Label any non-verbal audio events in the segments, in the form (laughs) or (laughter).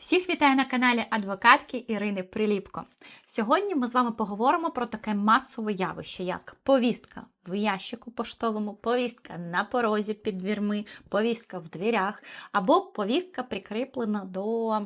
Всіх вітаю на каналі адвокатки Ірини Приліпко. Сьогодні ми з вами поговоримо про таке масове явище, як повістка в ящику поштовому, повістка на порозі під дверми, повістка в дверях, або повістка прикріплена до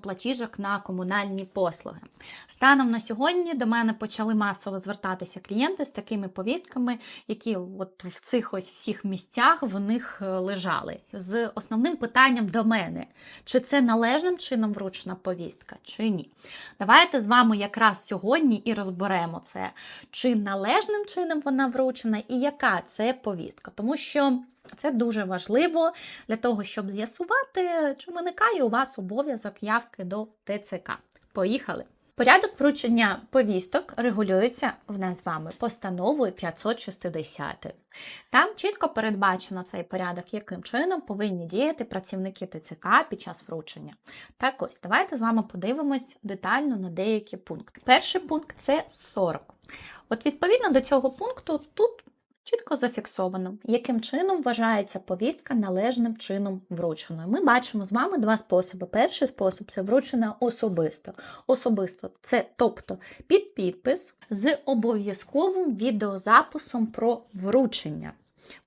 платіжок на комунальні послуги. Станом на сьогодні до мене почали масово звертатися клієнти з такими повістками, які от в цих ось всіх місцях в них е, лежали. З основним питанням до мене, чи це належним чином вручена повістка, чи ні. Давайте з вами якраз сьогодні і розберемо це, чи належним чином вона вручена, і яка це повістка. Тому що це дуже важливо для того, щоб з'ясувати, чи виникає у вас обов'язок явки до ТЦК. Поїхали! Порядок вручення повісток регулюється в нас з вами постановою 560. Там чітко передбачено цей порядок, яким чином повинні діяти працівники ТЦК під час вручення. Так ось, давайте з вами подивимось детально на деякі пункти. Перший пункт це 40. От відповідно до цього пункту тут чітко зафіксовано, яким чином вважається повістка належним чином врученою. Ми бачимо з вами два способи. Перший спосіб це вручена особисто. Особисто це тобто під підпис з обов'язковим відеозаписом про вручення.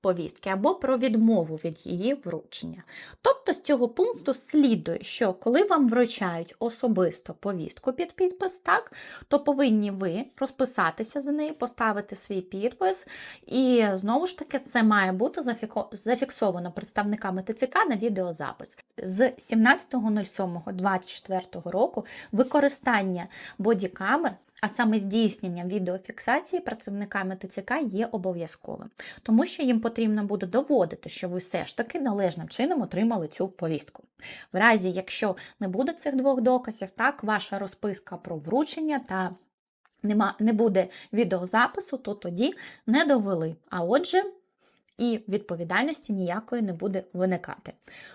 Повістки або про відмову від її вручення. Тобто з цього пункту слідує, що коли вам вручають особисто повістку під підпис, так, то повинні ви розписатися за неї, поставити свій підпис, і знову ж таки це має бути зафіксовано представниками ТЦК на відеозапис. З 17.07.24 року використання бодікамер а саме здійснення відеофіксації працівниками ТЦК є обов'язковим, тому що їм потрібно буде доводити, що ви все ж таки належним чином отримали цю повістку. В разі, якщо не буде цих двох доказів, так ваша розписка про вручення та нема, не буде відеозапису, то тоді не довели. А отже, і відповідальності ніякої не буде виникати.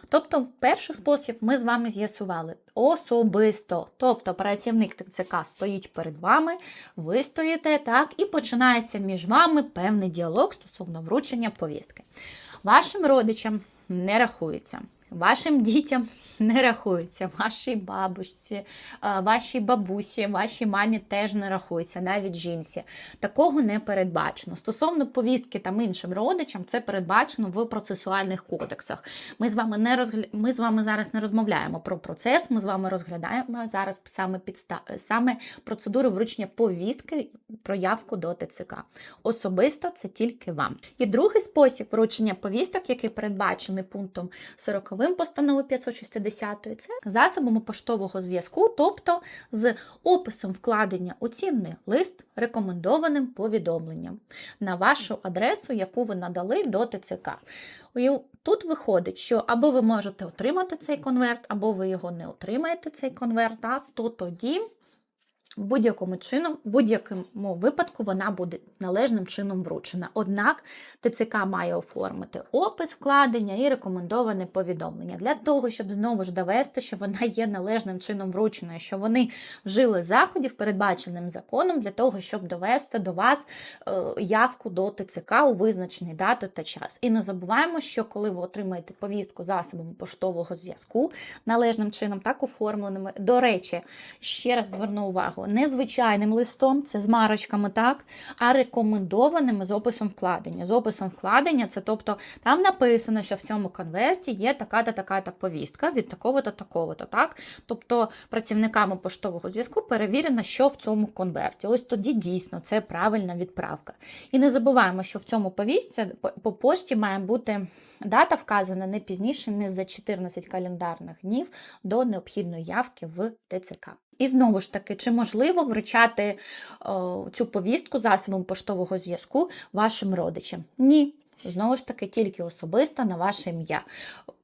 Тобто, перший спосіб ми з вами з'ясували особисто. Тобто, працівник ТЦК стоїть перед вами, ви стоїте так, і починається між вами певний діалог стосовно вручення повістки. Вашим родичам не рахується. Вашим дітям (laughs) не рахується, вашій бабусі, вашій бабусі, вашій мамі теж не рахується, навіть жінці. Такого не передбачено. Стосовно повістки там іншим родичам, це передбачено в процесуальних кодексах. Ми з вами не розгля... ми з вами зараз не розмовляємо про процес. Ми з вами розглядаємо зараз саме підста... саме процедуру вручення повістки про явку до ТЦК. Особисто це тільки вам. І другий спосіб вручення повісток, який передбачений пунктом 40 постанови 560, це засобами поштового зв'язку, тобто з описом вкладення у цінний лист рекомендованим повідомленням на вашу адресу, яку ви надали до ТЦК. Тут виходить, що або ви можете отримати цей конверт, або ви його не отримаєте, цей конверт, а, то тоді в будь-якому чином, в будь-якому випадку вона буде належним чином вручена. Однак ТЦК має оформити опис вкладення і рекомендоване повідомлення для того, щоб знову ж довести, що вона є належним чином врученою, що вони вжили заходів, передбаченим законом, для того, щоб довести до вас е, явку до ТЦК у визначений дату та час. І не забуваємо, що коли ви отримаєте повістку засобами поштового зв'язку належним чином, так оформленими. До речі, ще раз зверну увагу не звичайним листом, це з марочками, так, а рекомендованими з описом вкладення. З описом вкладення, це тобто там написано, що в цьому конверті є така-та така-та повістка від такого-то такого-то. так? Тобто працівниками поштового зв'язку перевірено, що в цьому конверті. Ось тоді дійсно це правильна відправка. І не забуваємо, що в цьому повістці по пошті має бути дата вказана не пізніше, не за 14 календарних днів до необхідної явки в ТЦК. І знову ж таки, чи можливо вручати о, цю повістку засобом поштового зв'язку вашим родичам? Ні. Знову ж таки, тільки особисто на ваше ім'я.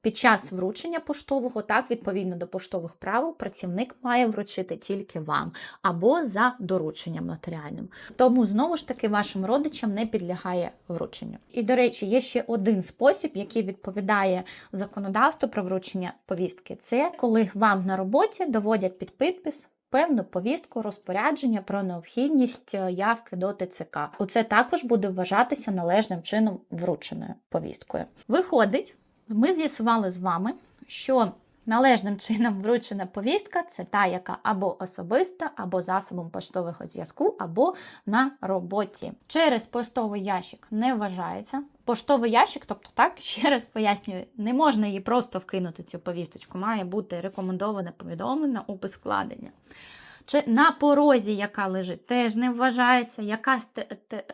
Під час вручення поштового, так, відповідно до поштових правил, працівник має вручити тільки вам або за дорученням нотаріальним. Тому, знову ж таки, вашим родичам не підлягає врученню. І, до речі, є ще один спосіб, який відповідає законодавству про вручення повістки. Це коли вам на роботі доводять під підпис певну повістку розпорядження про необхідність е, явки до ТЦК. Оце також буде вважатися належним чином врученою повісткою. Виходить, ми з'ясували з вами, що належним чином вручена повістка це та, яка або особиста, або засобом поштового зв'язку, або на роботі. Через поштовий ящик не вважається. Поштовий ящик, тобто так, (laughs) ще раз пояснюю, не можна її просто вкинути цю повісточку. Має бути рекомендоване повідомлення, опис вкладення. Чи на порозі, яка лежить, теж не вважається, яка,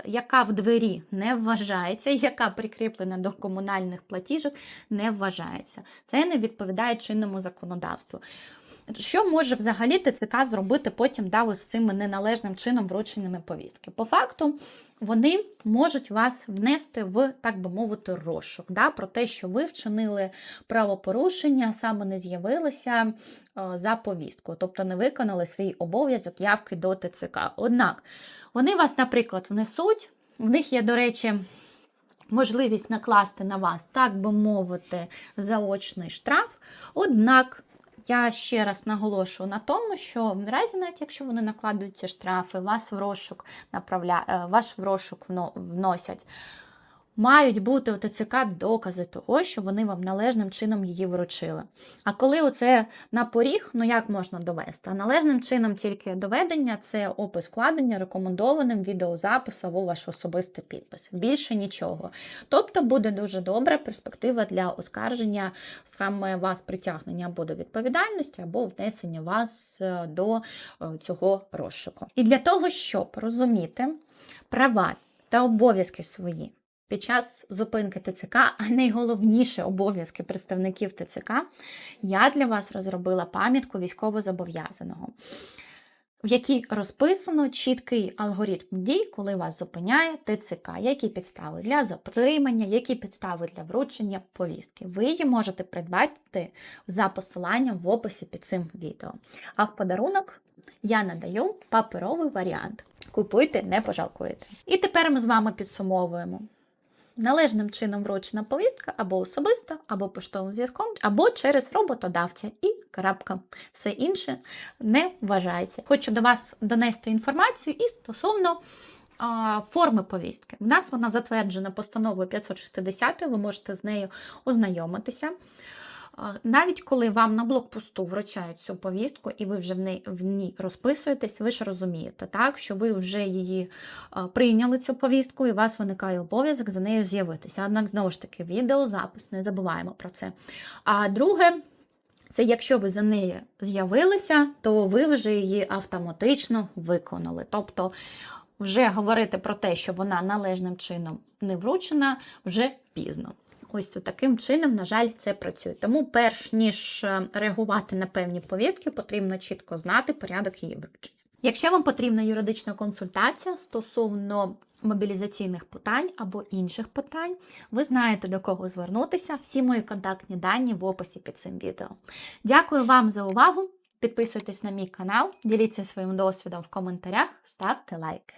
яка в двері не вважається, (laughs) яка прикріплена до комунальних платіжок, не вважається. Це не відповідає чинному законодавству. Що може взагалі ТЦК зробити потім да, ось цими неналежним чином врученими повістки? По факту вони можуть вас внести в, так би мовити, розшук да, про те, що ви вчинили правопорушення, саме не з'явилися е, за повісткою, тобто не виконали свій обов'язок явки до ТЦК. Однак вони вас, наприклад, внесуть, в них є, до речі, можливість накласти на вас, так би мовити, заочний штраф. Однак. Я ще раз наголошую на тому, що в разі, навіть якщо вони накладуються штрафи, вас в розшук направля... е, ваш в розшук вно- вносять, мають бути у ТЦК докази того, що вони вам належним чином її вручили. А коли оце на поріг, ну як можна довести? А належним чином тільки доведення це опис вкладення, рекомендованим відеозапис або ваш особистий підпис. Більше нічого. Тобто буде дуже добра перспектива для оскарження саме вас притягнення або до відповідальності, або внесення вас е, до е, цього розшуку. І для того, щоб розуміти права та обов'язки свої під час зупинки ТЦК, а найголовніше обов'язки представників ТЦК, я для вас розробила пам'ятку військовозобов'язаного, в якій розписано чіткий алгоритм дій, коли вас зупиняє ТЦК, які підстави для затримання, які підстави для вручення повістки. Ви її можете придбати за посиланням в описі під цим відео. А в подарунок я надаю паперовий варіант. Купуйте, не пожалкуєте. І тепер ми з вами підсумовуємо. Належним чином вручена повістка або особисто, або поштовим зв'язком, або через роботодавця і крапка. Все інше не вважається. Хочу до вас донести інформацію і стосовно форми повістки. В нас вона затверджена постановою 560, ви можете з нею ознайомитися. Навіть коли вам на блокпосту вручають цю повістку, і ви вже в ній, в ній розписуєтесь, ви ж розумієте, так, що ви вже її прийняли цю повістку, і у вас виникає обов'язок за нею з'явитися. Однак, знову ж таки, відеозапис, не забуваємо про це. А друге, це якщо ви за нею з'явилися, то ви вже її автоматично виконали. Тобто, вже говорити про те, що вона належним чином не вручена, вже пізно. Ось таким чином, на жаль, це працює. Тому, перш ніж е, реагувати на певні повістки, потрібно чітко знати порядок її вручення. Якщо вам потрібна юридична консультація стосовно мобілізаційних питань або інших питань, ви знаєте до кого звернутися. Всі мої контактні дані в описі під цим відео. Дякую вам за увагу! Підписуйтесь на мій канал, діліться своїм досвідом в коментарях, ставте лайки.